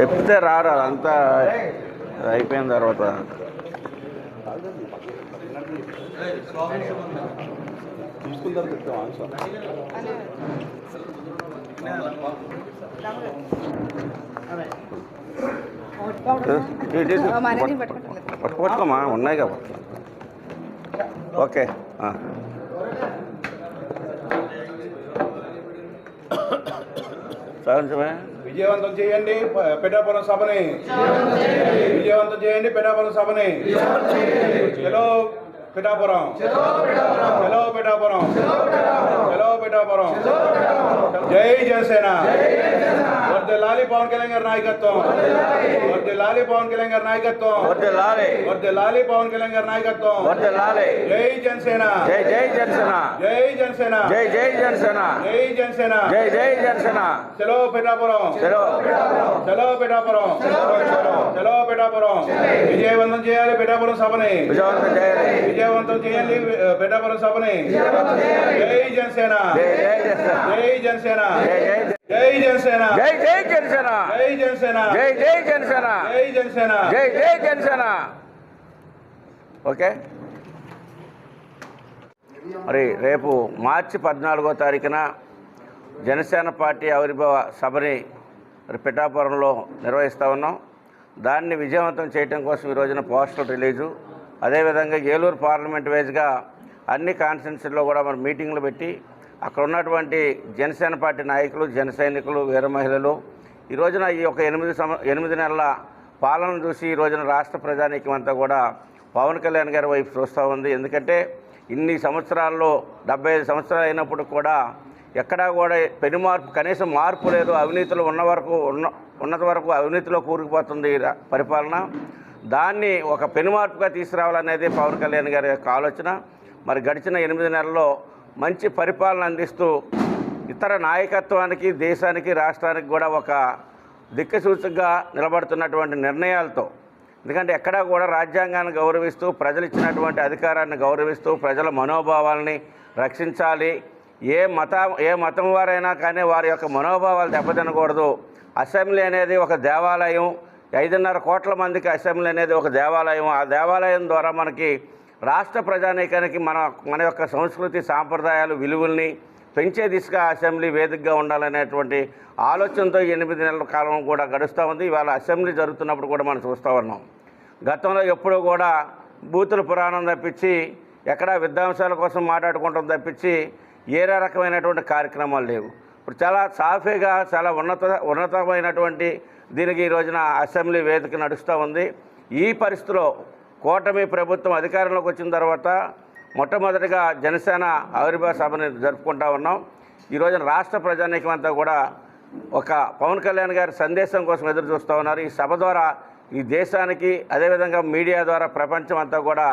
చెప్తే రారు అదంతా అయిపోయిన తర్వాత. పట్టుకోమా? ఉన్నాయి కదా. ఓకే సాధించమే విజయవంతం చేయండి పెడాపురం సభని. విజయవంతం చేయండి పెడాపురం సభని. చలో పిఠాపురం చలో పిఠాపురం చలో పిఠాపురం జై జనసేన. వర్ధ లాలి పవన్ కళ్యాణ్ గారి నాయకత్వం వర్ధ లాలి పవన్ కళ్యాణ్ గారి నాయకత్వం వర్ధ లాలి వర్ధ లాలి పవన్ కళ్యాణ్ గారి నాయకత్వం వర్ధ లాలి జై జనసేన జై జై జనసేన జై జనసేన జై జై జనసేన జై జనసేన జై జై జనసేన చలో పిఠాపురం చలో చలో పిఠాపురం చలో పిఠాపురం విజయవంతం చేయాలి పిఠాపురం సభని విజయవంతం చేయాలి విజయవంతం చేయాలి ఆ, పిఠాపురం సభని జై జనసేన జై జై జనసేన జై జనసేన జై జై జై జనసేన. జై జై జనసేన. జై జనసేన. జై జై జనసేన. జై జనసేన. జై జై జనసేన. ఓకే. మరి రేపు మార్చి పద్నాలుగో తారీఖున జనసేన పార్టీ ఆవిర్భావ సభని మరి పిఠాపురంలో నిర్వహిస్తూ ఉన్నాం. దాన్ని విజయవంతం చేయడం కోసం ఈ రోజున పోస్టర్ రిలీజు. అదేవిధంగా ఏలూరు పార్లమెంట్ వైజ్గా అన్ని కాన్స్టిట్యున్సీల్లో కూడా మరి మీటింగ్లు పెట్టి అక్కడ ఉన్నటువంటి జనసేన పార్టీ నాయకులు జన సైనికులు వీర మహిళలు ఈ రోజున ఈ యొక్క ఎనిమిది సంవ ఎనిమిది నెలల పాలన చూసి ఈ రోజున రాష్ట్ర ప్రజానీకం అంతా కూడా పవన్ కళ్యాణ్ గారి వైపు చూస్తూ ఉంది. ఎందుకంటే ఇన్ని సంవత్సరాల్లో డెబ్బై ఐదు సంవత్సరాలు అయినప్పుడు కూడా ఎక్కడా కూడా పెను మార్పు కనీసం మార్పు లేదు. అవినీతిలో ఉన్న వరకు ఉన్న ఉన్నత వరకు అవినీతిలో కూరుకుపోతుంది ఈ పరిపాలన. దాన్ని ఒక పెను మార్పుగా తీసుకురావాలనేది పవన్ కళ్యాణ్ గారి యొక్క ఆలోచన. మరి గడిచిన ఎనిమిది నెలల్లో మంచి పరిపాలన అందిస్తూ ఇతర నాయకత్వానికి దేశానికి రాష్ట్రానికి కూడా ఒక దిక్కసూచిగా నిలబడుతున్నటువంటి నిర్ణయాలతో. ఎందుకంటే ఎక్కడా కూడా రాజ్యాంగాన్ని గౌరవిస్తూ ప్రజలు ఇచ్చినటువంటి అధికారాన్ని గౌరవిస్తూ ప్రజల మనోభావాల్ని రక్షించాలి. ఏ మత ఏ మతం వారైనా కానీ వారి యొక్క మనోభావాలు దెబ్బతినకూడదు. అసెంబ్లీ అనేది ఒక దేవాలయం. ఐదున్నర కోట్ల మందికి అసెంబ్లీ అనేది ఒక దేవాలయం. ఆ దేవాలయం ద్వారా మనకి రాష్ట్ర ప్రజానీకానికి మన మన యొక్క సంస్కృతి సాంప్రదాయాలు విలువల్ని పెంచే దిశగా అసెంబ్లీ వేదికగా ఉండాలనేటువంటి ఆలోచనతో ఎనిమిది నెలల కాలం కూడా గడుస్తూ ఉంది. ఇవాళ అసెంబ్లీ జరుగుతున్నప్పుడు కూడా మనం చూస్తూ ఉన్నాం. గతంలో ఎప్పుడూ కూడా బూతుల పురాణం తప్పించి ఎక్కడా విద్వాంసాల కోసం మాట్లాడుకుంటాం తప్పించి ఏరే రకమైనటువంటి కార్యక్రమాలు లేవు. ఇప్పుడు చాలా సాఫీగా చాలా ఉన్నత ఉన్నతమైనటువంటి దీనికి ఈ రోజున అసెంబ్లీ వేదిక నడుస్తూ ఉంది. ఈ పరిస్థితిలో కూటమి ప్రభుత్వం అధికారంలోకి వచ్చిన తర్వాత మొట్టమొదటిగా జనసేన ఆవిర్భావ సభని జరుపుకుంటా ఉన్నాం. ఈ రోజున రాష్ట్ర ప్రజానీకం అంతా కూడా ఒక పవన్ కళ్యాణ్ గారి సందేశం కోసం ఎదురు చూస్తూ ఉన్నారు. ఈ సభ ద్వారా ఈ దేశానికి అదేవిధంగా మీడియా ద్వారా ప్రపంచం అంతా కూడా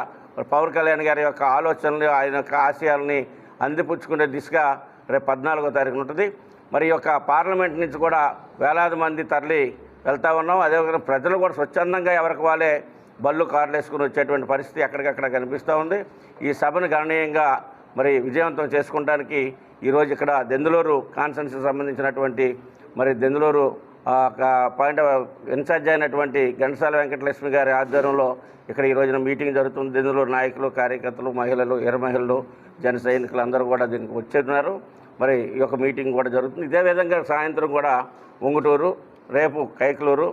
పవన్ కళ్యాణ్ గారి యొక్క ఆలోచనలు ఆయన యొక్క ఆశయాల్ని అందిపుచ్చుకునే దిశగా రేపు పద్నాలుగో తారీఖున ఉంటుంది. మరి ఈ యొక్క పార్లమెంట్ నుంచి కూడా వేలాది మంది తరలి వెళ్తా ఉన్నాం. అదేవిధంగా ప్రజలు కూడా స్వచ్ఛందంగా ఎవరికి వాళ్ళే బళ్ళు కార్లు వేసుకుని వచ్చేటువంటి పరిస్థితి ఎక్కడికక్కడ కనిపిస్తూ ఉంది. ఈ సభను గణనీయంగా మరి విజయవంతం చేసుకోవడానికి ఈరోజు ఇక్కడ దెందులూరు కాన్ఫరెన్స్కి సంబంధించినటువంటి మరి దెందులూరు ఆ, పాయింట్ ఇన్ఛార్జ్ అయినటువంటి ఘంటసాల వెంకటలక్ష్మి గారి ఆధ్వర్యంలో ఇక్కడ ఈ రోజున మీటింగ్ జరుగుతుంది. దెందులూరు నాయకులు కార్యకర్తలు మహిళలు ఎర్ర మహిళలు జన సైనికులు అందరూ కూడా దీనికి వచ్చేస్తున్నారు. మరి ఈ యొక్క మీటింగ్ కూడా జరుగుతుంది. ఇదే విధంగా సాయంత్రం కూడా ఉంగుటూరు రేపు కైకలూరు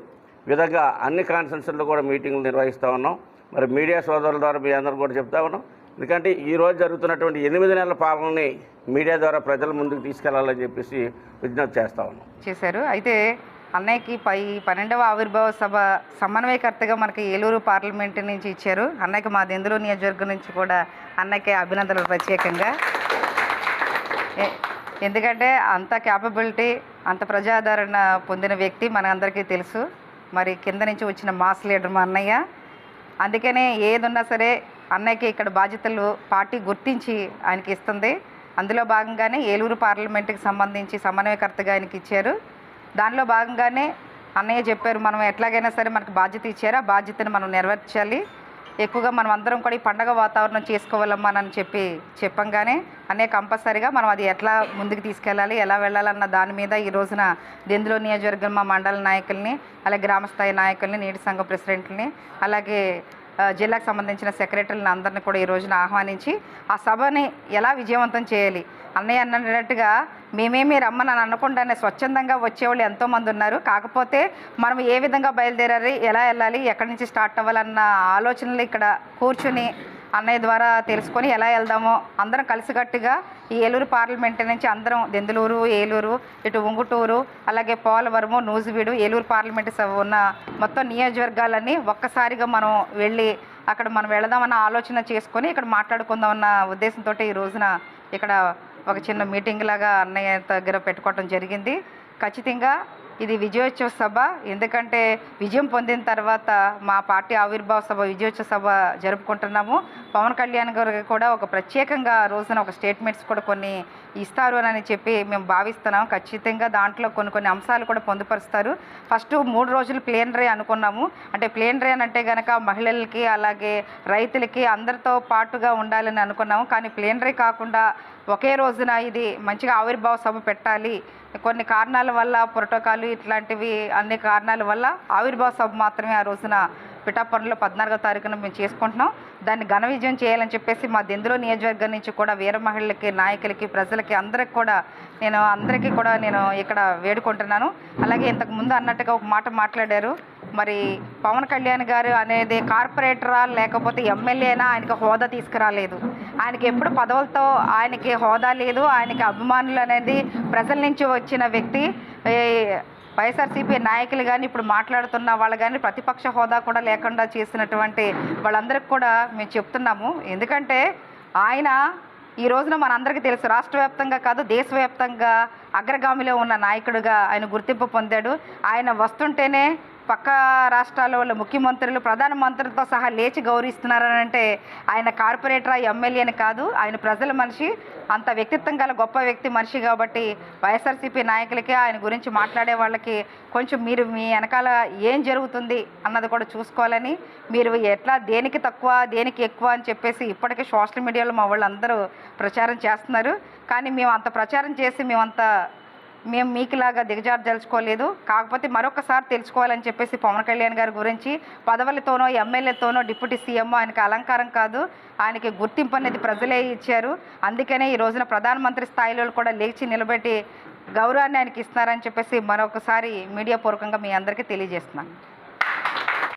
విధంగా అన్ని కాన్ఫరెన్స్లో కూడా మీటింగ్లు నిర్వహిస్తూ ఉన్నాం. మరి మీడియా సోదరుల ద్వారా మీ అందరూ కూడా చెప్తా ఉన్నాం. ఎందుకంటే ఈరోజు జరుగుతున్నటువంటి ఎనిమిది నెలల పాలనని మీడియా ద్వారా ప్రజల ముందుకు తీసుకెళ్ళాలని చెప్పేసి విజ్ఞప్తి చేస్తా ఉన్నాం. చేశారు. అయితే అన్నయ్యకి పై పన్నెండవ ఆవిర్భావ సభ సమన్వయకర్తగా మనకి ఏలూరు పార్లమెంట్ నుంచి ఇచ్చారు. అన్నయ్యకి మా దెందులు నియోజకవర్గం నుంచి కూడా అన్నయ్యకి అభినందనలు ప్రత్యేకంగా. ఎందుకంటే అంత క్యాపబిలిటీ అంత ప్రజాదరణ పొందిన వ్యక్తి మనందరికీ తెలుసు. మరి కింద నుంచి వచ్చిన మాస్ లీడర్ మా అన్నయ్య. అందుకనే ఏదున్నా సరే అన్నయ్యకి ఇక్కడ బాధ్యతలు పార్టీ గుర్తించి ఆయనకి ఇస్తుంది. అందులో భాగంగానే ఏలూరు పార్లమెంట్కి సంబంధించి సమన్వయకర్తగా ఆయనకి ఇచ్చారు. దానిలో భాగంగానే అన్నయ్య చెప్పారు మనం ఎట్లాగైనా సరే మనకు బాధ్యత ఇచ్చారు. ఆ బాధ్యతను మనం నెరవేర్చాలి. ఎక్కువగా మనం అందరం కూడా ఈ పండగ వాతావరణం చేసుకోవాలమ్మా అని చెప్పి చెప్పంగానే అనే కంపల్సరీగా మనం అది ఎట్లా ముందుకు తీసుకెళ్ళాలి ఎలా వెళ్ళాలన్న దాని మీద ఈ రోజున దెందులో నియోజకవర్గం మా మండల నాయకుల్ని అలాగే గ్రామస్థాయి నాయకుల్ని నీటి సంఘం ప్రెసిడెంట్ని అలాగే జిల్లాకు సంబంధించిన సెక్రటరీలను అందరిని కూడా ఈ రోజున ఆహ్వానించి ఆ సభని ఎలా విజయవంతం చేయాలి? అన్నయ్య అన్నట్టుగా మేమేమి రమ్మని అని అనకుండానే స్వచ్ఛందంగా వచ్చేవాళ్ళు ఎంతోమంది ఉన్నారు. కాకపోతే మనం ఏ విధంగా బయలుదేరాలి ఎలా వెళ్ళాలి ఎక్కడి నుంచి స్టార్ట్ అవ్వాలన్న ఆలోచనలు ఇక్కడ కూర్చుని అన్నయ్య ద్వారా తెలుసుకొని ఎలా వెళ్దామో అందరం కలిసికట్టుగా ఈ ఏలూరు పార్లమెంట్ నుంచి అందరం దెందులూరు ఏలూరు ఇటు ఉంగుటూరు అలాగే పోలవరము నూజివీడు ఏలూరు పార్లమెంట్ ఉన్న మొత్తం నియోజకవర్గాలన్నీ ఒక్కసారిగా మనం వెళ్ళి అక్కడ మనం వెళదామన్న ఆలోచన చేసుకొని ఇక్కడ మాట్లాడుకుందామన్న ఉద్దేశంతో ఈ రోజున ఇక్కడ ఒక చిన్న మీటింగ్ లాగా అన్నయ్య దగ్గర పెట్టుకోవటం జరిగింది. ఖచ్చితంగా ఇది విజయోత్సవ సభ. ఎందుకంటే విజయం పొందిన తర్వాత మా పార్టీ ఆవిర్భావ సభ విజయోత్సవ సభ జరుపుకుంటున్నాము. పవన్ కళ్యాణ్ గారికి కూడా ఒక ప్రత్యేకంగా రోజున ఒక స్టేట్మెంట్స్ కూడా కొన్ని ఇస్తారు అని చెప్పి మేము భావిస్తున్నాం. ఖచ్చితంగా దాంట్లో కొన్ని కొన్ని అంశాలు కూడా పొందుపరుస్తారు. ఫస్ట్ మూడు రోజులు ప్లేనరీ అనుకున్నాము. అంటే ప్లేనరీ అని అంటే కనుక మహిళలకి అలాగే రైతులకి అందరితో పాటుగా ఉండాలని అనుకున్నాము. కానీ ప్లేనరీ కాకుండా ఒకే రోజున ఇది మంచిగా ఆవిర్భావ సభ పెట్టాలి. కొన్ని కారణాల వల్ల ప్రోటోకాల్ ఇట్లాంటివి అన్ని కారణాల వల్ల ఆవిర్భావ సభ మాత్రమే ఆ రోజున పిఠాపురంలో పద్నాలుగో తారీఖున మేము చేసుకుంటున్నాం. దాన్ని ఘన విజయం చేయాలని చెప్పేసి మా దెందులో నియోజకవర్గం నుంచి కూడా వీర మహిళలకి నాయకులకి ప్రజలకి అందరికి కూడా నేను అందరికీ కూడా నేను ఇక్కడ వేడుకుంటున్నాను. అలాగే ఇంతకు ముందు అన్నట్టుగా ఒక మాట మాట్లాడారు. మరి పవన్ కళ్యాణ్ గారు అనేది కార్పొరేటరా లేకపోతే ఎమ్మెల్యేనా ఆయనకి హోదా తీసుకురాలేదు. ఆయనకి ఎప్పుడు పదవులతో ఆయనకి హోదా లేదు. ఆయనకి అభిమానులు అనేది ప్రజల నుంచి వచ్చిన వ్యక్తి వైఎస్ఆర్సీపీ నాయకులు కానీ ఇప్పుడు మాట్లాడుతున్న వాళ్ళు కానీ ప్రతిపక్ష హోదా కూడా లేకుండా చేసినటువంటి వాళ్ళందరికీ కూడా మేము చెప్తున్నాము. ఎందుకంటే ఆయన ఈ రోజున మనందరికీ తెలుసు రాష్ట్ర వ్యాప్తంగా కాదు దేశవ్యాప్తంగా అగ్రగామిలో ఉన్న నాయకుడిగా ఆయన గుర్తింపు పొందాడు. ఆయన వస్తుంటేనే పక్క రాష్ట్రాల వాళ్ళ ముఖ్యమంత్రులు ప్రధానమంత్రులతో సహా లేచి గౌరవిస్తున్నారని అంటే ఆయన కార్పొరేటరా ఎమ్మెల్యేని కాదు. ఆయన ప్రజల మనిషి. అంత వ్యక్తిత్వం గల గొప్ప వ్యక్తి మనిషి కాబట్టి వైఎస్ఆర్సీపీ నాయకులకి ఆయన గురించి మాట్లాడే వాళ్ళకి కొంచెం మీరు మీ వెనకాల ఏం జరుగుతుంది అన్నది కూడా చూసుకోవాలని మీరు ఎట్లా దేనికి తక్కువ దేనికి ఎక్కువ అని చెప్పేసి ఇప్పటికే సోషల్ మీడియాలో మా వాళ్ళందరూ ప్రచారం చేస్తున్నారు. కానీ మేము అంత ప్రచారం చేసి మేమంత మేము మీకులాగా దిగజార్దలుచుకోలేదు కాకపోతే మరొకసారి తెలుసుకోవాలని చెప్పేసి పవన్ కళ్యాణ్ గారి గురించి పదవులతోనో ఎమ్మెల్యేతోనో డిప్యూటీ సీఎం ఆయనకి అలంకారం కాదు. ఆయనకి గుర్తింపు అనేది ప్రజలే ఇచ్చారు. అందుకనే ఈ రోజున ప్రధానమంత్రి స్థాయిలో కూడా లేచి నిలబెట్టి గౌరవాన్ని ఆయనకి ఇస్తున్నారని చెప్పేసి మరొకసారి మీడియా పూర్వకంగా మీ అందరికీ తెలియజేస్తున్నాను.